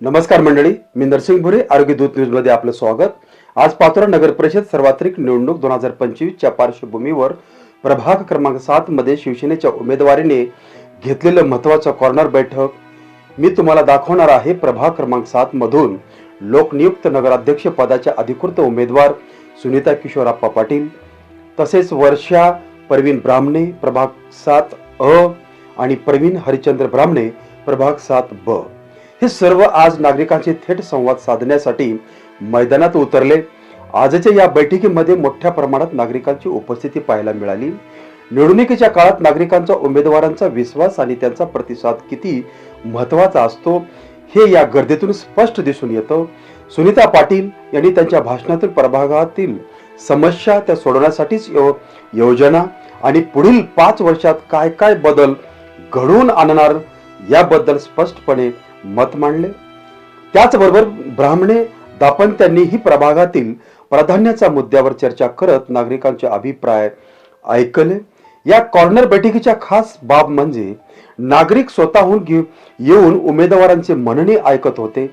नमस्कार मंडळी मी नरसिंग भुरे आरोग्य दूत न्यूजमध्ये आपलं स्वागत. आज पाचोरा नगर परिषद सर्वात्रिक निवडणूक दोन हजार पंचवीसच्या पार्श्वभूमीवर प्रभाग क्रमांक सात मध्ये शिवसेनेच्या उमेदवारीने घेतलेलं महत्वाचं कॉर्नर बैठक. मी तुम्हाला दाखवणार आहे प्रभाग क्रमांक सात मधून लोकनियुक्त नगराध्यक्ष पदाच्या अधिकृत उमेदवार सुनीता किशोरप्पा पाटील तसेच वर्षा प्रवीण ब्राह्मणे प्रभाग सात अ आणि प्रवीण हरिचंद्र ब्राह्मणे प्रभाग सात ब. हे सर्व आज नागरिकांशी थेट संवाद साधण्यासाठी मैदानात उतरले. आजच्या या बैठकीमध्ये मोठ्या प्रमाणात नागरिकांची उपस्थिती पाहायला मिळाली. निवडणुकीच्या काळात नागरिकांचा उमेदवारांचा विश्वास आणि त्यांचा प्रतिसाद किती महत्त्वाचा असतो हे या गर्दीतून स्पष्ट दिसून येतं. सुनीता पाटील यांनी त्यांच्या भाषणातून प्रभागातील समस्या त्या सोडवण्यासाठीच यो- योजना आणि पुढील पाच वर्षात काय काय बदल घडवून आणणार याबद्दल स्पष्टपणे मत मांडले. त्याचबरोबर ब्राह्मणे दापंत्यांनीही प्रभागातील प्राधान्याच्या मुद्द्यावर चर्चा करत नागरिकांचे अभिप्राय ऐकले. या कॉर्नर बैठकीच्या खास बाब म्हणजे नागरिक स्वतःहून येऊन उमेदवारांचे म्हणणे ऐकत होते.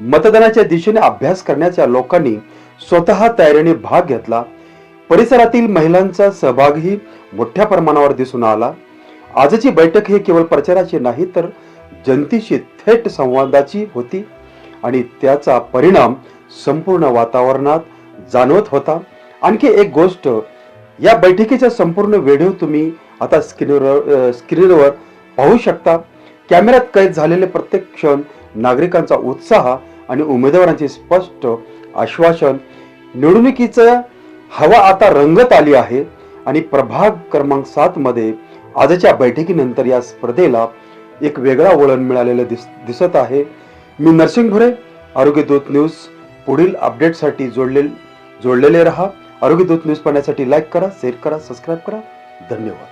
मतदानाच्या दिशेने अभ्यास करण्याच्या लोकांनी स्वतः तयारीने भाग घेतला. परिसरातील महिलांचा सहभागही मोठ्या प्रमाणावर दिसून आला. आजची बैठक हे केवळ प्रचाराची नाही तर जनतेशी थेट संवादाची होती आणि त्याचा परिणाम संपूर्ण वातावरणात जाणवत होता. आणखी एक गोष्ट या बैठकीचा संपूर्ण व्हिडिओ तुम्ही आता स्क्रीनवर स्क्रीनवर पाहू शकता. कॅमेऱ्यात कैद झालेले प्रत्येक क्षण नागरिकांचा उत्साह आणि उमेदवारांचे स्पष्ट आश्वासन. निवडणुकीचं हवा आता रंगत आली आहे आणि प्रभाग क्रमांक सातमध्ये आजच्या बैठकीनंतर या स्पर्धेला एक वेगळा वळण मिळालेलं दिस दिसत आहे. मी नरसिंग भुरे आरोग्यदूत न्यूज. पुढील अपडेटसाठी जोडले जोडलेले रहा. आरोग्यदूत न्यूज पाहण्यासाठी लाईक करा शेअर करा सबस्क्राईब करा. धन्यवाद.